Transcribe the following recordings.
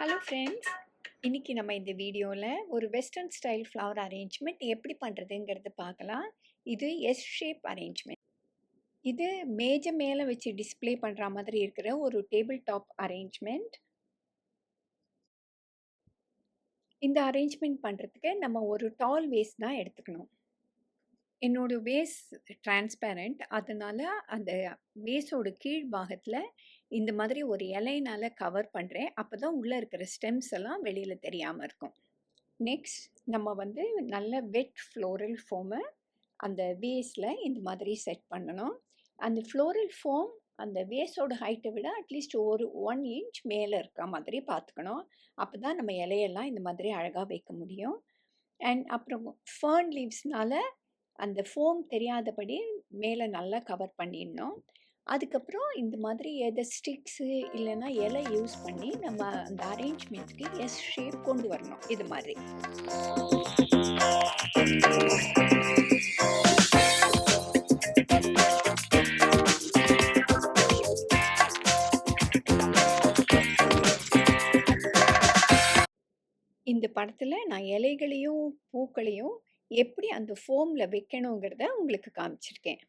Hello friends இன்னைக்கு நம்ம இந்த வீடியோவில் ஒரு வெஸ்டர்ன் ஸ்டைல் ஃப்ளவர் அரேஞ்ச்மெண்ட் எப்படி பண்ணுறதுங்கிறது பார்க்கலாம். இது எஸ் ஷேப் அரேஞ்ச்மெண்ட் இது மேஜை மேலே வச்சு டிஸ்ப்ளே பண்ணுற மாதிரி இருக்கிற ஒரு டேபிள் டாப் அரேஞ்ச்மெண்ட் இந்த அரேஞ்ச்மெண்ட் பண்ணுறதுக்கு நம்ம ஒரு டால் வேஸ் தான் எடுத்துக்கணும். என்னோட வேஸ் டிரான்ஸ்பேரண்ட் அதனால் அந்த வேஸோட கீழ் பாகத்தில் இந்த மாதிரி ஒரு இலையினால் கவர் பண்ணுறேன் அப்போ தான் உள்ளே இருக்கிற ஸ்டெம்ஸ் எல்லாம் வெளியில் தெரியாமல் இருக்கும். நெக்ஸ்ட் நம்ம வந்து நல்ல வெட் ஃப்ளோரல் ஃபோமை அந்த வேஸில் இந்த மாதிரி செட் பண்ணணும். அந்த ஃப்ளோரல் ஃபோம் அந்த வேஸோட ஹைட்டை விட அட்லீஸ்ட் ஒரு ஒன் இன்ச் மேலே இருக்க மாதிரி பார்த்துக்கணும். அப்போ தான் நம்ம இலையெல்லாம் இந்த மாதிரி அழகாக வைக்க முடியும். அண்ட் அப்புறம் ஃபர்ன் லீவ்ஸ்னால அந்த ஃபோம் தெரியாதபடி மேலே நல்லா கவர் பண்ணிடணும். அதுக்கப்புறம் இந்த மாதிரி எதை ஸ்டிக்ஸு இல்லைன்னா இலை யூஸ் பண்ணி நம்ம அந்த அரேஞ்ச்மெண்ட்க்கு எஸ் ஷேப் கொண்டு வரணும். இது மாதிரி. இந்த படத்தில் நான் இலைகளையும் பூக்களையும் எப்படி அந்த ஃபோமில் வைக்கணுங்கிறத உங்களுக்கு காமிச்சிருக்கேன்.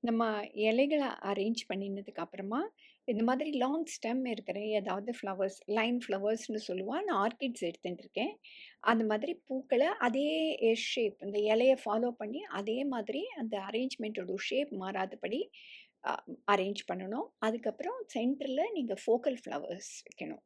நம்ம இலைகளை அரேஞ்ச் பண்ணினதுக்கு அப்புறமா இந்த மாதிரி லாங் ஸ்டெம் இருக்கிற ஏதாவது ஃப்ளவர்ஸ் லைன் ஃப்ளவர்ஸ்னு சொல்லுவாள் நான் ஆர்கிட்ஸ் எடுத்துட்டுருக்கேன். அந்த மாதிரி பூக்களை அதே ஷேப் இந்த இலையை ஃபாலோ பண்ணி அதே மாதிரி அந்த அரேஞ்ச்மெண்ட்டோட ஷேப் மாறாதபடி அரேஞ்ச் பண்ணணும். அதுக்கப்புறம் சென்டரில் நீங்கள் ஃபோக்கல் ஃப்ளவர்ஸ் வைக்கணும்.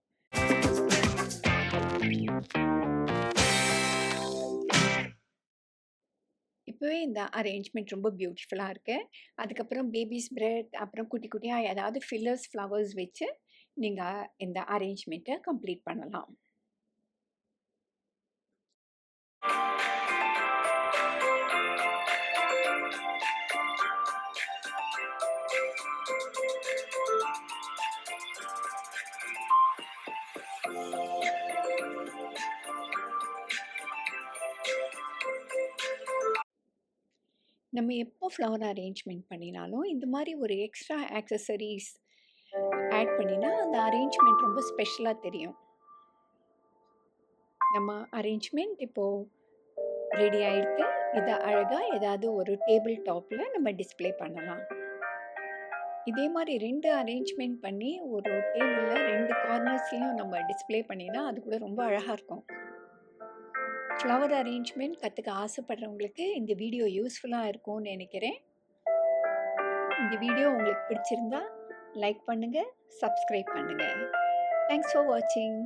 இப்போவே இந்த அரேஞ்ச்மெண்ட் ரொம்ப பியூட்டிஃபுல்லாக இருக்குது அதுக்கப்புறம் பேபிஸ் பிரெட் அப்புறம் குட்டி குட்டியாக ஏதாவது ஃபில்லர்ஸ் ஃப்ளவர்ஸ் வச்சு நீங்கள் இந்த அரேஞ்ச்மெண்ட்டை கம்ப்ளீட் பண்ணலாம். நம்ம எப்போ ஃப்ளவர் அரேஞ்ச்மெண்ட் பண்ணினாலும் இந்த மாதிரி ஒரு எக்ஸ்ட்ரா ஆக்சசரிஸ் ஆட் பண்ணினா அந்த அரேஞ்ச்மெண்ட் ரொம்ப ஸ்பெஷலாக தெரியும். நம்ம அரேஞ்ச்மெண்ட் இப்போது ரெடி ஆகிடுது இதை அழகாக ஏதாவது ஒரு டேபிள் டாப்பில் நம்ம டிஸ்பிளே பண்ணலாம். இதே மாதிரி ரெண்டு அரேஞ்ச்மெண்ட் பண்ணி ஒரு டேபிளில் ரெண்டு கார்னர்ஸ்லையும் நம்ம டிஸ்பிளே பண்ணினா அது கூட ரொம்ப அழகாக இருக்கும். ஃப்ளவர் அரேஞ்ச்மெண்ட் கற்றுக்க ஆசைப்படுறவங்களுக்கு இந்த வீடியோ யூஸ்ஃபுல்லாக இருக்கும்னு நினைக்கிறேன். இந்த வீடியோ உங்களுக்கு பிடிச்சிருந்தா லைக் பண்ணுங்கள் சப்ஸ்கிரைப் பண்ணுங்கள் தேங்க்ஸ் ஃபார் வாட்சிங்